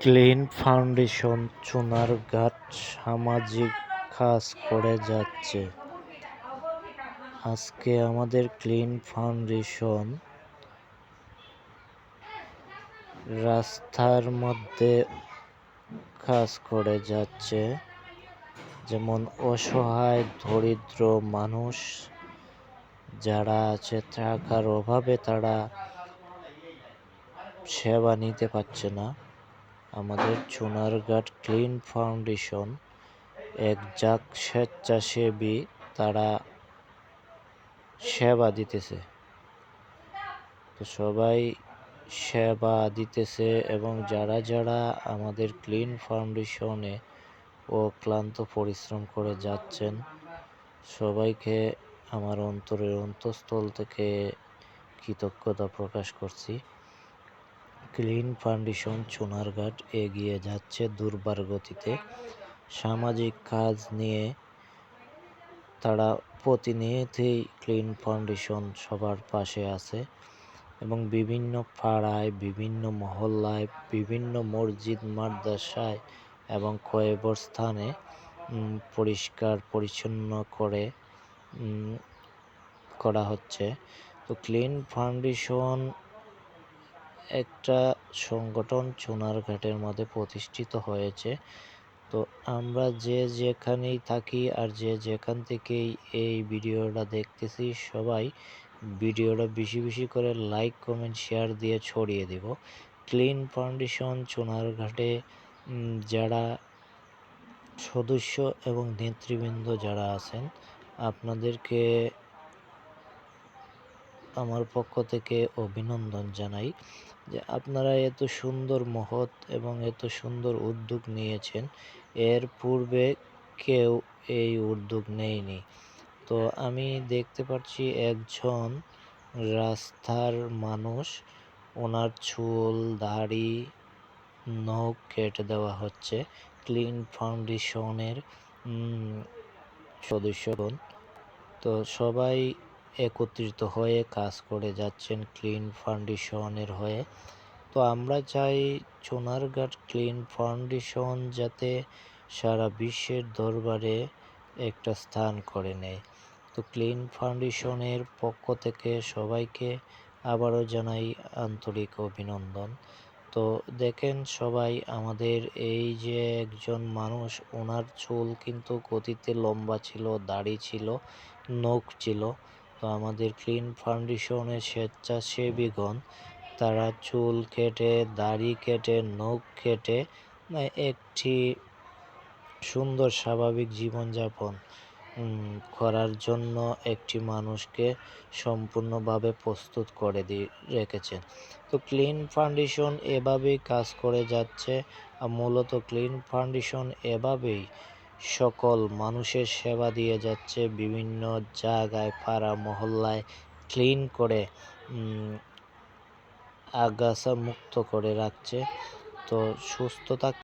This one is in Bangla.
ক্লিন ফাউন্ডেশন চুনারঘাট সামাজিক কাজ করে যাচ্ছে। আজকে আমাদের ক্লিন ফাউন্ডেশন রাস্তার মধ্যে কাজ করে যাচ্ছে। যেমন অসহায়, দরিদ্র মানুষ যারা আছে টাকার অভাবে তারা সেবা নিতে পারছে না। আমাদের চুনারঘাট ক্লিন ফাউন্ডেশন এক যাক স্বেচ্ছাসেবী তারা সেবা দিতেছে। তো সবাই সেবা দিতেছে এবং যারা যারা আমাদের ক্লিন ফাউন্ডেশনে ও ক্লান্ত পরিশ্রম করে যাচ্ছেন, সবাইকে আমার অন্তরের অন্তঃস্থল থেকে কৃতজ্ঞতা প্রকাশ করছি। ক্লিন ফাউন্ডেশন চুনারঘাট এগিয়ে যাচ্ছে দুর্বার গতিতে। সামাজিক কাজ নিয়ে তারা প্রতিনিয়তই ক্লিন ফাউন্ডেশন সবার পাশে আছে এবং বিভিন্ন পাড়ায়, বিভিন্ন মহল্লায়, বিভিন্ন মসজিদ, মাদ্রাসায় এবং কয়েকবার স্থানে পরিষ্কার পরিচ্ছন্ন করে করা হচ্ছে। তো ক্লিন ফাউন্ডেশন একটা সংগঠন চুনারঘাটের মধ্যে প্রতিষ্ঠিত হয়েছে। তো আমরা যে যেখানেই থাকি আর যে যেখান থেকেই এই ভিডিওটা দেখতেছি, সবাই ভিডিওটা বেশি বেশি করে লাইক, কমেন্ট, শেয়ার দিয়ে ছড়িয়ে দেব। ক্লিন ফাউন্ডেশন চুনারঘাটে যারা সদস্য এবং নেতৃবৃন্দ যারা আছেন, আপনাদেরকে আমার পক্ষ থেকে অভিনন্দন জানাই যে আপনারা এত সুন্দর মহৎ এবং এত সুন্দর উদ্যোগ নিয়েছেন। এর পূর্বে কেউ এই উদ্যোগ নেয়নি। তো আমি দেখতে পাচ্ছি একজন রাস্তার মানুষ, ওনার চুল, দাড়ি, নখ কেটে দেওয়া হচ্ছে। ক্লিন ফাউন্ডেশনের সদস্যগণ তো সবাই একত্রিত হয়ে কাজ করে যাচ্ছেন ক্লিন ফাউন্ডেশনের হয়ে। তো আমরা চাই চোনারঘাট ক্লিন ফাউন্ডেশন যাতে সারা বিশ্বের দরবারে একটা স্থান করে নেয়। তো ক্লিন ফাউন্ডেশনের পক্ষ থেকে সবাইকে আবারও জানাই আন্তরিক অভিনন্দন। তো দেখেন সবাই, আমাদের এই যে একজন মানুষ, ওনার চুল কিন্তু গতিতে লম্বা ছিল, দাড়ি ছিল, নখ ছিল। তো আমাদের ক্লিন ফাউন্ডেশনের স্বেচ্ছাসেবীগণ, তারা চুল কেটে, দাড়ি কেটে, নখ কেটে একটি সুন্দর স্বাভাবিক জীবনযাপন করার জন্য একটি মানুষকে সম্পূর্ণভাবে প্রস্তুত করে দিয়ে রেখেছেন। তো ক্লিন ফাউন্ডেশন এভাবেই কাজ করে যাচ্ছে, আর মূলত ক্লিন ফাউন্ডেশন এভাবেই সকল মানুষের সেবা দিয়ে যাচ্ছে, বিভিন্ন জায়গায়, পাড়া, মহল্লায় ক্লিন করে আগাছা মুক্ত করে রাখছে। তো সুস্থ থাক